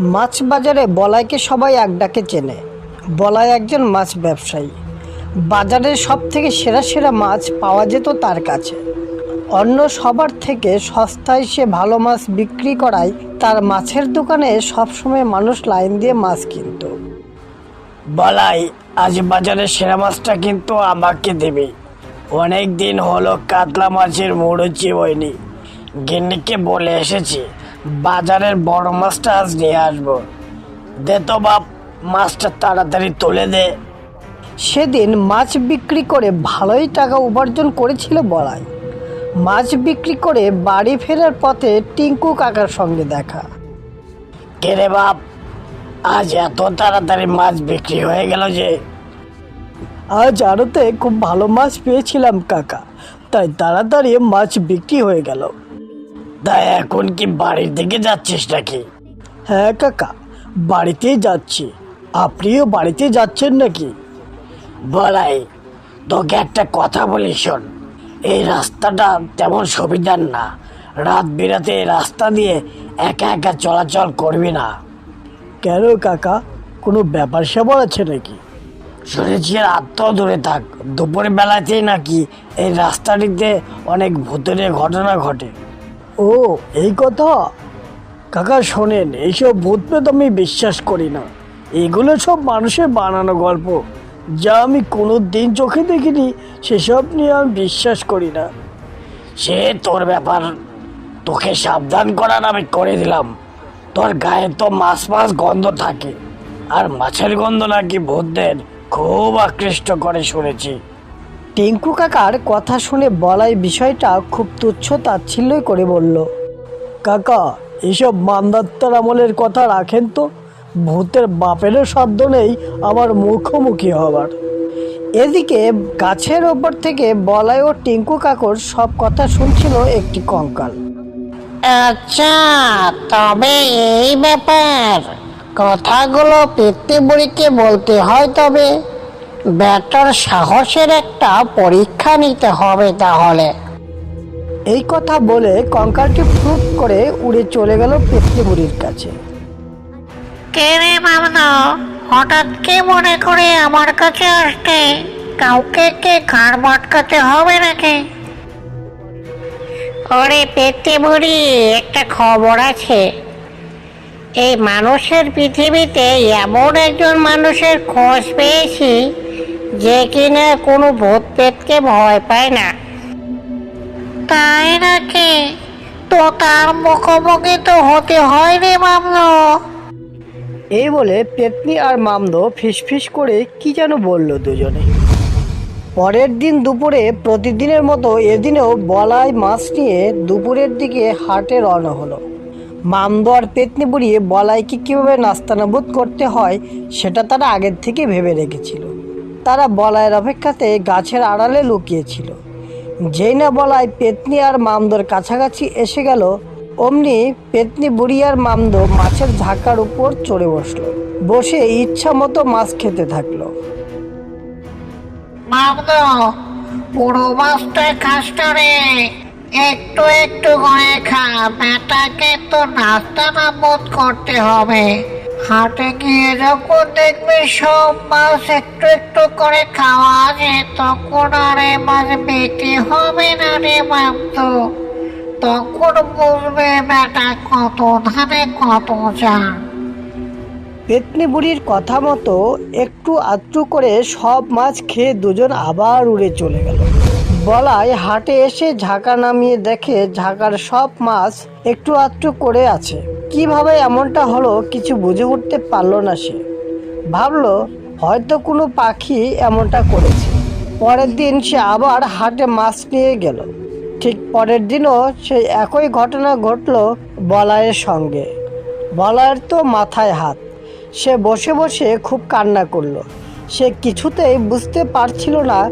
মাছ বাজারে বলাইকে সবাই এক ডাকে চেনে। বলাই একজন মাছ ব্যবসায়ী। বাজারের সব থেকে সেরা সেরা মাছ পাওয়া যেত তার কাছে। অন্য সবার থেকে সস্তায় সে ভালো মাছ বিক্রি করায় তার মাছের দোকানে সবসময় মানুষ লাইন দিয়ে মাছ কিনত। বলাই, আজ বাজারে সেরা মাছটা কিন্তু আমাকে দেবে। অনেক দিন হলো কাতলা মাছের মুড়ো চিবইনি গিন্নিকে বলে এসেছি বাজারের বড় মাছটা আজ নিয়ে আসব। দে তো বাপ মাছটা তাড়াতাড়ি তুলে দে। সেদিন মাছ বিক্রি করে ভালোই টাকা উপার্জন করেছিল বলাই। মাছ বিক্রি করে বাড়ি ফেরার পথে টিঙ্কু কাকার সঙ্গে দেখা। কে রে বাপ আজ এত তাড়াতাড়ি মাছ বিক্রি হয়ে গেল যে। আজ আড়তে খুব ভালো মাছ পেয়েছিলাম কাকা তাই তাড়াতাড়ি মাছ বিক্রি হয়ে গেল। তাই এখন কি বাড়ির দিকে যাচ্ছিস নাকি? হ্যাঁ কাকা বাড়িতেই যাচ্ছি। আপনিও বাড়িতে যাচ্ছেন নাকি? বলাই তোকে একটা কথা বলি শোন। এই রাস্তাটা তেমন সুবিধার না। রাত বিরাতে এই রাস্তা দিয়ে একা একা চলাচল করবি না। কেন কাকা? কোনো ব্যাপার স্যাপার আছে নাকি? শুনেছি রাত দূরে থাক। দুপুরের বেলাতেই নাকি এই রাস্তাটিতে অনেক ভূতের ঘটনা ঘটে। ও, এই কথা? কাকা, শোনেন, এইসব ভূত পেত আমি বিশ্বাস করি না। এগুলো সব মানুষের বানানো গল্প। যা আমি কোনো দিন চোখে দেখিনি, সেসব নিয়ে আমি বিশ্বাস করি না। সে তোর ব্যাপার, তোকে সাবধান করার আমি করে দিলাম। তোর গায়ে তো মাছ মাছ গন্ধ থাকে। আর মাছের গন্ধ নাকি ভূতদের খুব আকৃষ্ট করে শুনেছি। টিঙ্কু কাকার কথা শুনে বলাই বিষয়টা খুব তুচ্ছ তাচ্ছিল্যই করে বলল, কাকা, এসব মান্দাত্তার আমলের কথা রাখেন তো। ভূতের বাপেরও সাধ্য নেই, আমার মুখোমুখি হবার। এদিকে গাছের ওপর থেকে বলাই ও টিঙ্কু কাকর সব কথা শুনছিল একটি কঙ্কাল। আচ্ছা তবে এই ব্যাপার। কথাগুলো পিতৃ বুড়িকে বলতে হয় তবে। ব্যাটার সাহসের একটা পরীক্ষা নিতে হবে তাহলে। এই কথা বলে কঙ্কালটি ফুট করে উড়ে চলে গেল পেতনি বুড়ির কাছে। কে রে মামনা? হঠাৎ কে মনে করে আমার কাছে আসতে? কাউকে কে ঘাড় মটকাতে হবে নাকি? ওরে পেতে বুড়ি একটা খবর আছে। এই মানুষের পৃথিবীতে এমন একজন মানুষের খোঁজ পেয়েছি যে কিনা কোনো ভূত পেতকে ভয় পায় না। তাই নাকি? তো তার মুখোমুখি তো হতে হয় রে মামলো এই বলে পেতনি আর মামদো ফিসফিস করে কি যেন বলল দুজনে। পরের দিন দুপুরে প্রতিদিনের মতো এদিনেও বলাই মাছ নিয়ে দুপুরের দিকে হাটে রওনা হলো। মামদো আর পেতনি বুড়িয়ে বলাইকে কীভাবে নাস্তানাবুদ করতে হয় সেটা তারা আগের থেকে ভেবে রেখেছিল। তারা বলাইয়ের অপেক্ষাতে গাছের আড়ালে লুকিয়েছিল। যেই না বলায় পেতনি আর মামদোর কাছাকাছি এসে গেল, অমনি পেতনি বুড়ি আর মামদো মাছের ঝাঁকার উপর চড়ে বসল। বসে ইচ্ছা মতো মাছ খেতে থাকল। একটু একটু করে খা, বেটাকে তো নাস্তা নাবোধ করতে হবে। হাটে গিয়ে যখন দেখবে সব মাছ একটু একটু করে খাওয়া আছে, তখন আর মাছ বিক্রি হবে না রে মামদো তখন বুঝবে বেটা কত ধানে, কত চান পেতনি বুড়ির কথা মতো একটু আধটু করে সব মাছ খেয়ে দুজন আবার উড়ে চলে গেল। বলায় হাটে এসে ঝাঁকা নামিয়ে দেখে ঝাঁকার সব মাছ একটু আধটু করে আছে। কীভাবে এমনটা হলো কিছু বুঝে উঠতে পারল না সে। ভাবলো, হয়তো কোনো পাখি এমনটা করেছে। পরের দিন সে আবার হাটে মাছ নিয়ে গেল। ঠিক পরের দিনও সেই একই ঘটনা ঘটলো বলাইয়ের সঙ্গে। বলায়ের তো মাথায় হাত। সে বসে বসে খুব কান্না করল। সে কিছুতেই বুঝতে পারছিল না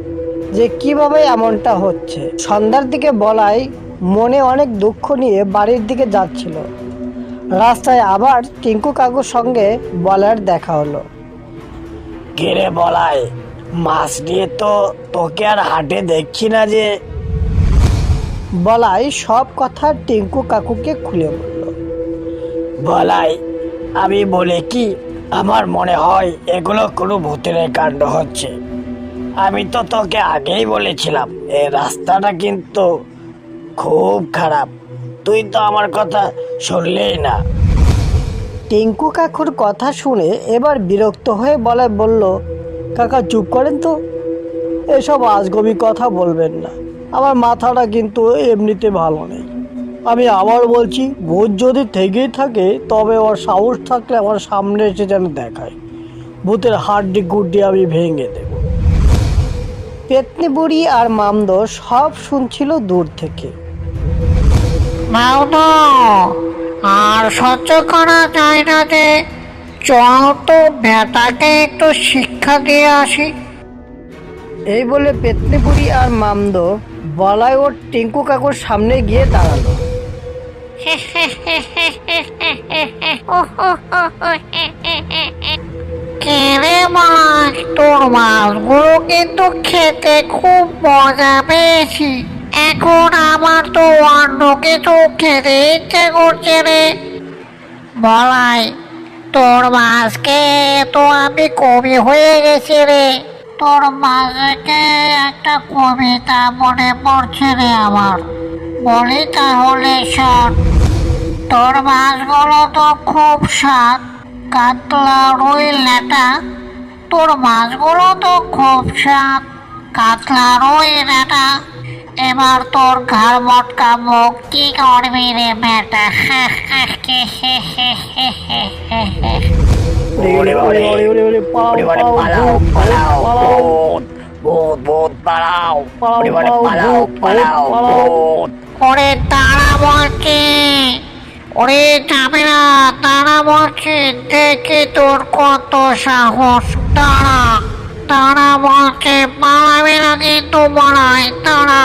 যে কীভাবে এমনটা হচ্ছে। সন্ধ্যার দিকে বলাই মনে অনেক দুঃখ নিয়ে বাড়ির দিকে যাচ্ছিল। রাস্তায় আবার টিঙ্কু কাকুর সঙ্গে বলার দেখা হলো। কিরে বলাই মাছ নিয়ে তো তোকে আর হাটে দেখছি না যে। বলাই সব কথা টিঙ্কু কাকুকে খুলে বলল। বলাই আমি বলে কি আমার মনে হয় এগুলো কোনো ভূতের কাণ্ড হচ্ছে। আমি তো তোকে আগেই বলেছিলাম এই রাস্তাটা কিন্তু খুব খারাপ। তুই তো আমার কথা শুনলেই না। টিঙ্কু কাকুর কথা শুনে এবার বিরক্ত হয়ে বলে, বলল, কাকা, চুপ করেন তো। এসব আজগবি কথা বলবেন না। আমার মাথাটা কিন্তু এমনিতে ভালো নেই। আমি আবার বলছি, ভূত যদি থেকেই থাকে, তবে ওর সাহস থাকলে আমার সামনে এসে যেন দেখায়। ভূতের হাড্ডি গুড্ডি আমি ভেঙে দেব। পেতনি বুড়ি আর মামদ সব শুনছিল দূর থেকে। মাউনো আর সহ্য করা যায় না যে চল তো বেটাকে একটু শিক্ষা দিয়ে আসি। এই বলে পেতনি বুড়ি আর মামদ বলায় ওর টিঙ্কু কাকুর সামনে গিয়ে দাঁড়াল। কেরে মাছ তোর মাছগুলো কিন্তু খেতে খুব মজা পেয়েছি। এখন আমার তো অন্য কিছু খেতে ইচ্ছে করছে রে। বলাই, তোর মাছকে তো আমি কবি হয়ে গেছি রে। তোর মাছকে একটা কবিতা মনে পড়ছে রে আমার। বলি তাহলে শোন, তোর মাছগুলো তো খুব স্বাদ, কাতলা, রুই লেটা তোর মাছগুলো তো খুব স্বাদ, কাতলা, রুই লেটা এবার তোর ঘর মটকা মুখ কি করবি রে বেটা? ওরে ওরে ওরে ওরে ওরে পালাও পালাও পালাও পালাও ভূত ভূত পালাও পালাও, ওরে বাবা, পালাও, পালাও ভূত, পালাও পালাও। ভূত। ওরে তারা বলছে ওরে যাবে না তারা বলছে দেখে তোর কত সাহস। তারা তারা বলছে পালাবে না কিন্তু বলাই তারা।